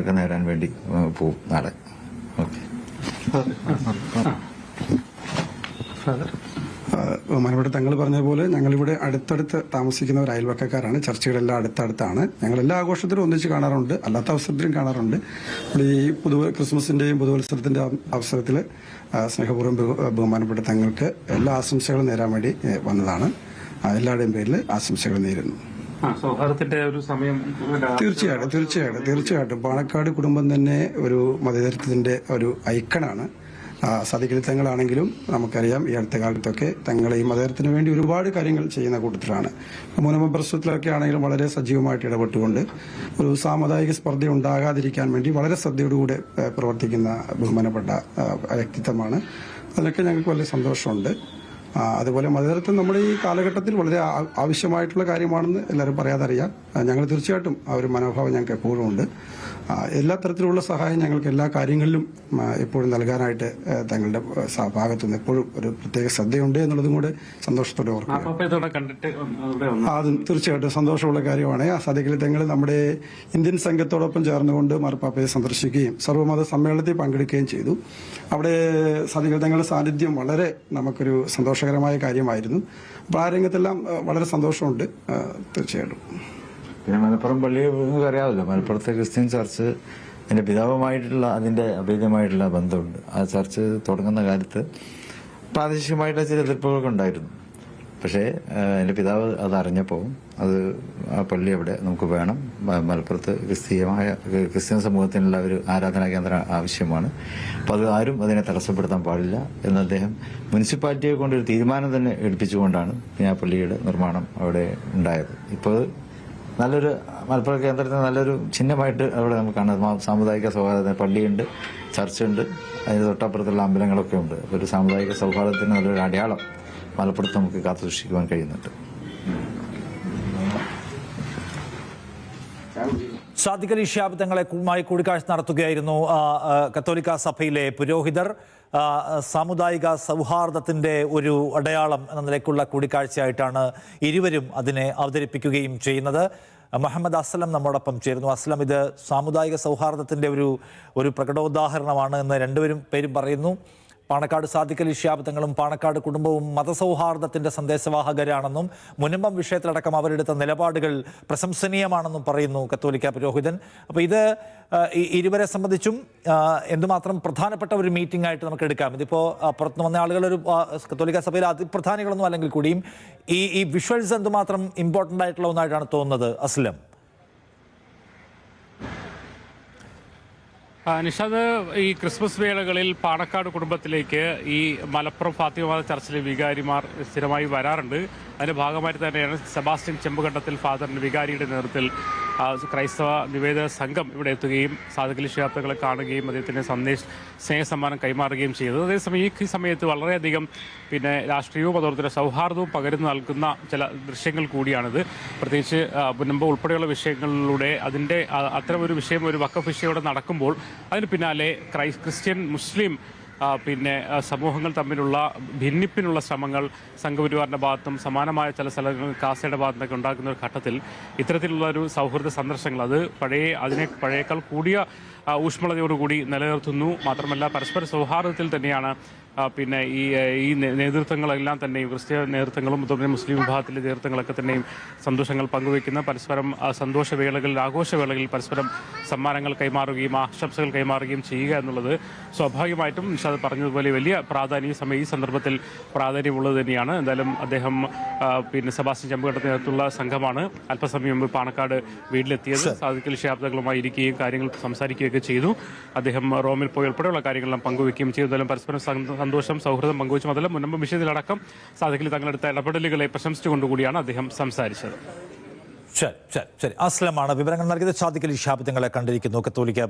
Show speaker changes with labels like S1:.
S1: ഒക്കെ നേടാൻ വേണ്ടി പോവും നാളെ. ഓക്കെ.
S2: ബഹുമാനപ്പെട്ട തങ്ങൾ പറഞ്ഞതുപോലെ ഞങ്ങളിവിടെ അടുത്തടുത്ത് താമസിക്കുന്ന ഒരു അയൽവക്കക്കാരാണ്. ചർച്ചകളെല്ലാം അടുത്തടുത്താണ്. ഞങ്ങൾ എല്ലാ ആഘോഷത്തിലും ഒന്നിച്ച് കാണാറുണ്ട്. അല്ലാത്ത അവസരത്തിലും കാണാറുണ്ട്. ഇവിടെ ഈ പുതു ക്രിസ്മസിന്റെയും പുതുവത്സരത്തിന്റെ അവസരത്തിൽ സ്നേഹപൂർവം ബഹു- ബഹുമാനപ്പെട്ട തങ്ങൾക്ക് എല്ലാ ആശംസകളും നേരാൻ വേണ്ടി വന്നതാണ്. എല്ലാവരുടെയും പേരിൽ ആശംസകൾ നേരുന്നു.
S3: ഒരു സമയം
S2: തീർച്ചയായിട്ടും തീർച്ചയായിട്ടും തീർച്ചയായിട്ടും. പാണക്കാട് കുടുംബം തന്നെ ഒരു മതേതരത്വത്തിന്റെ ഒരു ഐക്കണാണ്. സതിക്കലി തങ്ങളാണെങ്കിലും നമുക്കറിയാം ഈ അടുത്ത കാലത്തൊക്കെ തങ്ങൾ ഈ മതേതരത്തിന് വേണ്ടി ഒരുപാട് കാര്യങ്ങൾ ചെയ്യുന്ന കൂട്ടത്തിലാണ്. മൂന്നമ പ്രശ്നത്തിലൊക്കെ ആണെങ്കിലും വളരെ സജീവമായിട്ട് ഇടപെട്ടുകൊണ്ട് ഒരു സാമുദായിക സ്പർദ്ധ ഉണ്ടാകാതിരിക്കാൻ വേണ്ടി വളരെ ശ്രദ്ധയോടുകൂടെ പ്രവർത്തിക്കുന്ന ബഹുമാനപ്പെട്ട വ്യക്തിത്വമാണ്. അതിലൊക്കെ ഞങ്ങൾക്ക് വലിയ സന്തോഷമുണ്ട്. അതുപോലെ മതേതരത്വം നമ്മുടെ ഈ കാലഘട്ടത്തിൽ വളരെ ആവശ്യമായിട്ടുള്ള കാര്യമാണെന്ന് എല്ലാവരും പറയാതെ അറിയാം ആ, ഞങ്ങൾ തീർച്ചയായിട്ടും ആ ഒരു മനോഭാവം ഞങ്ങൾക്ക് എപ്പോഴും ഉണ്ട്. എല്ലാ തരത്തിലുള്ള സഹായം ഞങ്ങൾക്ക് എല്ലാ കാര്യങ്ങളിലും എപ്പോഴും നൽകാനായിട്ട് തങ്ങളുടെ ഭാഗത്തുനിന്ന് എപ്പോഴും ഒരു പ്രത്യേക ശ്രദ്ധയുണ്ട് എന്നുള്ളതും കൂടെ സന്തോഷത്തോടെ ഓർക്കുക. അതും തീർച്ചയായിട്ടും സന്തോഷമുള്ള കാര്യമാണ്. ആ സദ്യകളിൽ തങ്ങൾ നമ്മുടെ ഇന്ത്യൻ സംഘത്തോടൊപ്പം ചേർന്നുകൊണ്ട് മാർപ്പാപ്പയെ സന്ദർശിക്കുകയും സർവമത സമ്മേളനത്തിൽ പങ്കെടുക്കുകയും ചെയ്തു. അവിടെ സദ്യകൾ തങ്ങളുടെ സാന്നിധ്യം വളരെ നമുക്കൊരു സന്തോഷകരമായ കാര്യമായിരുന്നു. അപ്പോൾ ആ രംഗത്തെല്ലാം വളരെ സന്തോഷമുണ്ട്. തീർച്ചയായിട്ടും.
S1: പിന്നെ മലപ്പുറം പള്ളിയെ അറിയാമല്ലോ. മലപ്പുറത്തെ ക്രിസ്ത്യൻ ചർച്ച് എന്റെ പിതാവുമായിട്ടുള്ള അതിന്റെ അഭേദ്യമായിട്ടുള്ള ബന്ധമുണ്ട്. ആ ചർച്ച് തുടങ്ങുന്ന കാലത്ത് പ്രാദേശികമായിട്ടുള്ള ചില എതിർപ്പുകളൊക്കെ ഉണ്ടായിരുന്നു. പക്ഷേ എന്റെ പിതാവ് അതറിഞ്ഞപ്പോൾ അത് ആ പള്ളി അവിടെ നമുക്ക് വേണം. മലപ്പുറത്ത് ക്രിസ്തീയമായ ക്രിസ്ത്യൻ സമൂഹത്തിനുള്ള ഒരു ആരാധനാ കേന്ദ്രം ആവശ്യമാണ്. അപ്പോൾ അത് ആരും അതിനെ തടസ്സപ്പെടുത്താൻ പാടില്ല എന്ന് അദ്ദേഹം മുനിസിപ്പാലിറ്റിയെ കൊണ്ട് ഒരു തീരുമാനം തന്നെ എടുപ്പിച്ചുകൊണ്ടാണ് പിന്നെ ആ പള്ളിയുടെ നിർമ്മാണം അവിടെ ഉണ്ടായത്. ഇപ്പോൾ നല്ലൊരു മലപ്പുറം കേന്ദ്രത്തിന് നല്ലൊരു ചിഹ്നമായിട്ട് അവിടെ നമുക്ക് കാണാം. സാമുദായിക സൗഹാർദ്ദ പള്ളിയുണ്ട് ചർച്ചുണ്ട് അതിന് തൊട്ടപ്പുറത്തുള്ള അമ്പലങ്ങളൊക്കെ ഉണ്ട്. അപ്പോൾ ഒരു സാമുദായിക സൗഹാർദ്ദത്തിന് നല്ലൊരു അടയാളം മലപ്പുറത്ത് നമുക്ക് കാത്തു സൂക്ഷിക്കുവാൻ കഴിയുന്നുണ്ട്.
S4: സാദിഖ് അലി ഷിഹാബ് തങ്ങളുമായി കൂടിക്കാഴ്ച നടത്തുകയായിരുന്നു കത്തോലിക്ക സഭയിലെ പുരോഹിതർ. സാമുദായിക സൗഹാർദ്ദത്തിന്റെ ഒരു അടയാളം എന്ന നിലയ്ക്കുള്ള കൂടിക്കാഴ്ചയായിട്ടാണ് ഇരുവരും അതിനെ അവതരിപ്പിക്കുകയും ചെയ്യുന്നത്. മുഹമ്മദ് അസ്ലം നമ്മോടൊപ്പം ചേരുന്നു. അസ്ലം ഇത് സാമുദായിക സൗഹാർദ്ദത്തിന്റെ ഒരു ഒരു പ്രകടോദാഹരണമാണ് എന്ന് രണ്ടുപേരും പേരും പറയുന്നു. പാണക്കാട് സാദിഖലി ഷിഹാബ് പാണക്കാട് കുടുംബവും മതസൗഹാർദ്ദത്തിന്റെ സന്ദേശവാഹകരാണെന്നും മുനമ്പം വിഷയത്തിലടക്കം അവരെടുത്ത നിലപാടുകൾ പ്രശംസനീയമാണെന്നും പറയുന്നു കത്തോലിക്ക പുരോഹിതൻ. അപ്പോൾ ഇത് ഇരുവരെ സംബന്ധിച്ചും എന്തുമാത്രം പ്രധാനപ്പെട്ട ഒരു മീറ്റിംഗ് ആയിട്ട് നമുക്ക് എടുക്കാം. ഇതിപ്പോൾ പുറത്തു വന്ന ആളുകൾ ഒരു കത്തോലിക്ക സഭയിലെ അതിപ്രധാനികളൊന്നും അല്ലെങ്കിൽ കൂടിയും ഈ ഈ വിഷ്വൽസ് എന്തുമാത്രം ഇമ്പോർട്ടന്റ് ആയിട്ടുള്ള ഒന്നായിട്ടാണ് തോന്നുന്നത് അസ്ലം?
S3: നിഷാദ് ഈ ക്രിസ്മസ് വേളകളിൽ പാണക്കാട് കുടുംബത്തിലേക്ക് ഈ മലപ്പുറം ഫാത്തിമാത ചർച്ചിലെ വികാരിമാർ സ്ഥിരമായി വരാറുണ്ട്. അതിന്റെ ഭാഗമായിട്ട് തന്നെയാണ് സെബാസ്റ്റ്യൻ ചെമ്പുകണ്ടത്തിൽ ഫാദറിന്റെ വികാരിയുടെ നേതൃത്വത്തിൽ ക്രൈസ്തവ നിവേദന സംഘം ഇവിടെ എത്തുകയും സാധുക്കലി കാണുകയും അദ്ദേഹത്തിന് സന്ദേശ സ്നേഹസമ്മാനം കൈമാറുകയും ചെയ്തു. അതേസമയം ഈ സമയത്ത് വളരെയധികം പിന്നെ രാഷ്ട്രീയവും അതോടൊപ്പം സൗഹാർദ്ദവും പകരുന്നു നൽകുന്ന ചില ദൃശ്യങ്ങൾ കൂടിയാണിത്. പ്രത്യേകിച്ച് മുൻപ് ഉൾപ്പെടെയുള്ള വിഷയങ്ങളിലൂടെ അതിന്റെ അത്തരം ഒരു വിഷയം ഒരു വക്കഫ് വിഷയോടെ നടക്കുമ്പോൾ അതിന് പിന്നാലെ ക്രൈ ക്രിസ്ത്യൻ മുസ്ലിം പിന്നെ സമൂഹങ്ങൾ തമ്മിലുള്ള ഭിന്നിപ്പിനുള്ള ശ്രമങ്ങൾ സംഘപരിവാറിന്റെ ഭാഗത്തും സമാനമായ ചില സ്ഥലങ്ങളിൽ കാസയുടെ ഭാഗത്തൊക്കെ ഉണ്ടാക്കുന്ന ഒരു ഘട്ടത്തിൽ ഇത്തരത്തിലുള്ള ഒരു സൗഹൃദ സന്ദർശനങ്ങൾ അത് പഴയ അതിനെ പഴയേക്കാൾ കൂടിയ ഊഷ്മളതയോടുകൂടി നിലനിർത്തുന്നു. മാത്രമല്ല പരസ്പര സൗഹാർദ്ദത്തിൽ തന്നെയാണ് പിന്നെ ഈ ഈ നേതൃത്വങ്ങളെല്ലാം തന്നെയും ക്രിസ്ത്യ നേതൃത്വങ്ങളും അതുപോലെ മുസ്ലിം വിഭാഗത്തിലെ നേതൃത്വങ്ങളൊക്കെ തന്നെയും സന്തോഷങ്ങൾ പങ്കുവയ്ക്കുന്ന പരസ്പരം സന്തോഷവേളകളിൽ ആഘോഷവേളകളിൽ പരസ്പരം സമ്മാനങ്ങൾ കൈമാറുകയും ആശംസകൾ കൈമാറുകയും ചെയ്യുക എന്നുള്ളത് സ്വാഭാവികമായിട്ടും നിഷാദ് പറഞ്ഞതുപോലെ വലിയ പ്രാധാന്യം ഈ സമയം ഈ സന്ദർഭത്തിൽ പ്രാധാന്യമുള്ളത് തന്നെയാണ്. എന്തായാലും അദ്ദേഹം പിന്നെ സെബാസ്റ്റ്യൻ ചെമ്പുകട്ടത്തിന് നേതൃത്വമുള്ള സംഘമാണ് അല്പസമയം മുമ്പ് പാണക്കാട് വീട്ടിലെത്തിയത്. സാധിക്കൽ ശാബ്ദങ്ങളുമായി ഇരിക്കുകയും കാര്യങ്ങൾ സംസാരിക്കുകയൊക്കെ ചെയ്തു. അദ്ദേഹം റോമിൽ പോയി ഉൾപ്പെടെയുള്ള കാര്യങ്ങളെല്ലാം പങ്കുവയ്ക്കുകയും ചെയ്തു. എന്തായാലും പരസ്പരം സന്തോഷം സൗഹൃദം പങ്കുവച്ചു മുതൽ മുൻപ് വിഷയത്തിലടക്കം സാധിക്കില്ല തങ്ങളെടുത്ത ഇടപെടലുകളെ പ്രശംസിച്ചുകൊണ്ടുകൂടിയാണ് അദ്ദേഹം സംസാരിച്ചത്.
S4: ശരി ശരി ശരി. അസ്ലമാണ് വിവരങ്ങൾ നൽകിയത്. സാധിക്കൽ ഈ തങ്ങളെ കണ്ടിരിക്കുന്നു. കത്തോലിക്ക